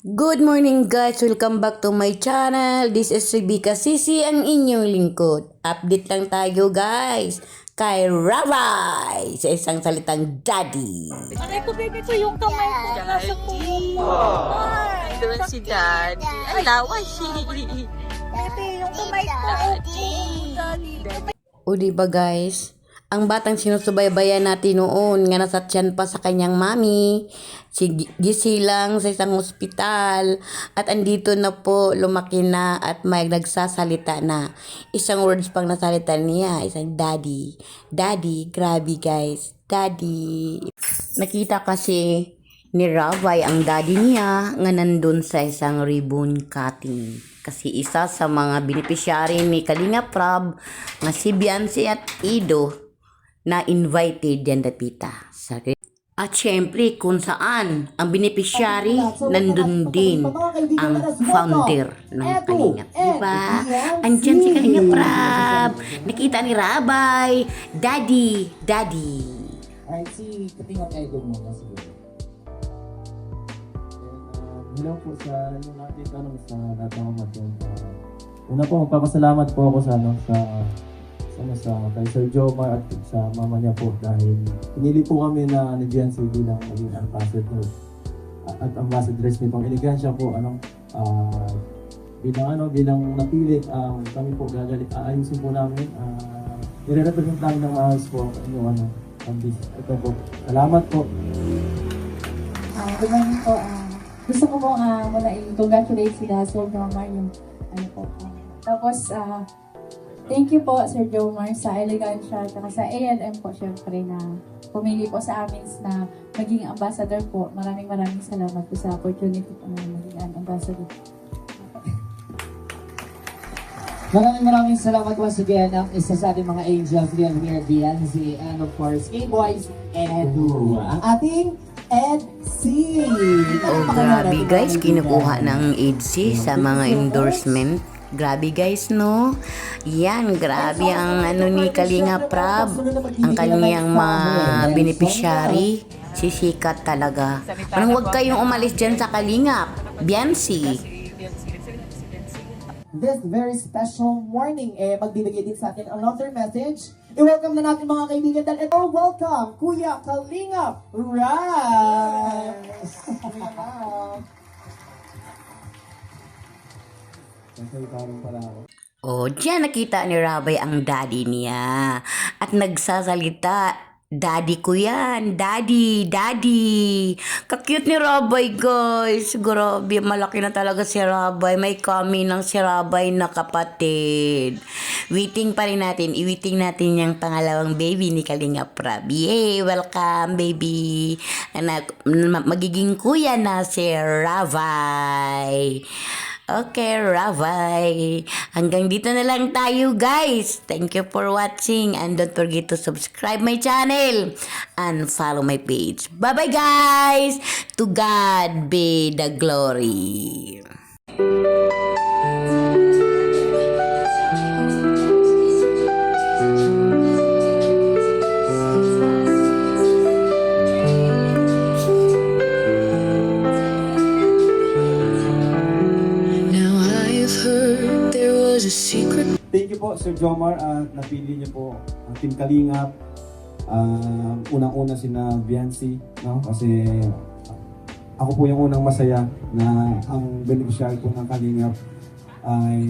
Good morning guys! Welcome back to my channel. This is Rebecca Sisi, ang inyong lingkod. Update lang tayo guys kay Rabay sa isang salitang daddy. Aray ko, baby, ito yung kamay ko. Nasa puso mo. Ay, Doon si Daddy. Ay, lawas siya. Baby, yung kamay ko. Daddy. O di ba guys? Ang batang sinusubaybayan natin noon nga nasa tiyan pa sa kanyang mami, si Gi- gisilang sa isang ospital at andito na po lumaki na at may nagsasalita na. Isang words pang nasalita niya, isang daddy. Daddy, grabe guys. Daddy. Nakita kasi ni Ravay ang daddy niya nga nandun sa isang ribbon cutting. Kasi isa sa mga beneficiary ni Kalinga Prab nga si Biancy at Ido na invited yan dapita. Sa at syempre kung saan ang beneficiary nandun din ang founder ng Kalinga. Diba? Andyan si Kalinga Prab. Nakita ni Rabay. Daddy, Daddy. Ay, si Katingong Idol mo na siguro. And, uh, hello po sa yung natin tanong sa lahat ng mga una po, magpapasalamat po ako sa ano, sa sa, ano, sa kay Sir Jomar at sa mama niya po dahil pinili po kami na ni Biancy bilang maging ambassador at, ambassadress nitong elegansya po anong ah, bilang ano bilang napili um, kami po gagalit aayusin po namin uh, nire-represent namin ng maayos po yung ano ang. Ito po. Salamat po. Good morning po. Ah, gusto ko po ah, muna i-congratulate sila Sir Jomar yung ano po. ah. tapos, ah, thank you po Sir Jomar sa Elegancia at sa A&M po syempre na pumili po sa amin na maging ambassador po. Maraming maraming salamat po sa opportunity po na maging ambassador. Maraming maraming salamat once again ang isa sa ating mga angels here diyan si and of course K-Boys Edu ang ating Ed C. Oh, grabe guys, kinukuha ng EDC sa mga endorsement. Grabe guys, no? Yan, grabe ang ano ni Kalinga Prab. Ang kanyang mga beneficiary. Sisikat talaga. Parang huwag kayong umalis dyan sa Kalingap. Biancy. This very special morning eh magbibigay din sa atin another message. I-welcome na natin mga kaibigan dahil ito welcome Kuya Kalingap Rice. Ako. Oh, diyan nakita ni Rabay ang daddy niya. At nagsasalita, Daddy ko yan. Daddy, daddy. Kakute ni Rabay, guys. Grabe, malaki na talaga si Rabay. May kami ng si Rabay na kapatid. Waiting pa rin natin. I-waiting natin yung pangalawang baby ni Kalinga Prab. Yay! Welcome, baby. Anak, ma- magiging kuya na si Rabay. Okay, Ravay. Hanggang dito na lang tayo, guys. Thank you for watching. And don't forget to subscribe my channel and follow my page. Bye-bye, guys. To God be the glory. Po, Sir Jomar. at napili niyo po ang Team Kalingap. Ah, unang-una si na Biancy, no? Kasi ah, ako po yung unang masaya na ang beneficiary po ng Kalingap ay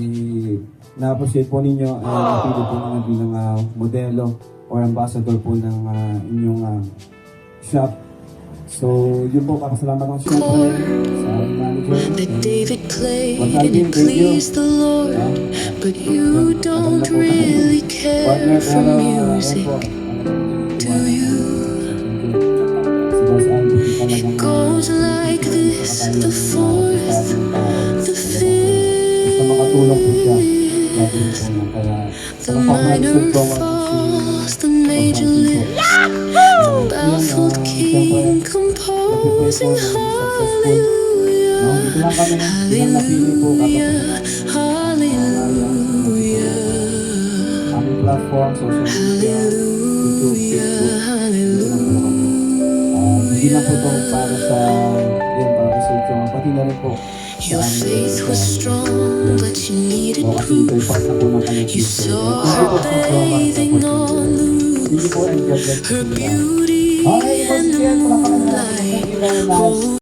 na-appreciate po ninyo ay napili po naman bilang ah, modelo or ambassador po ng ah, inyong ah, shop. So, yun po, papasalamat ako siyempre sa David played and it pleased the Lord. But you don't really care for music, do you? It goes like this the fourth, the fifth, the minor falls, the major lift. The baffled king composing hallelujah, hallelujah, hallelujah. aming platform, social media, YouTube, Facebook. Lang ito para sa, yun, para sa Jomar, pati na rin po. Your faith was strong, but you needed ito proof. You saw her bathing on the roof. Her beauty and once again,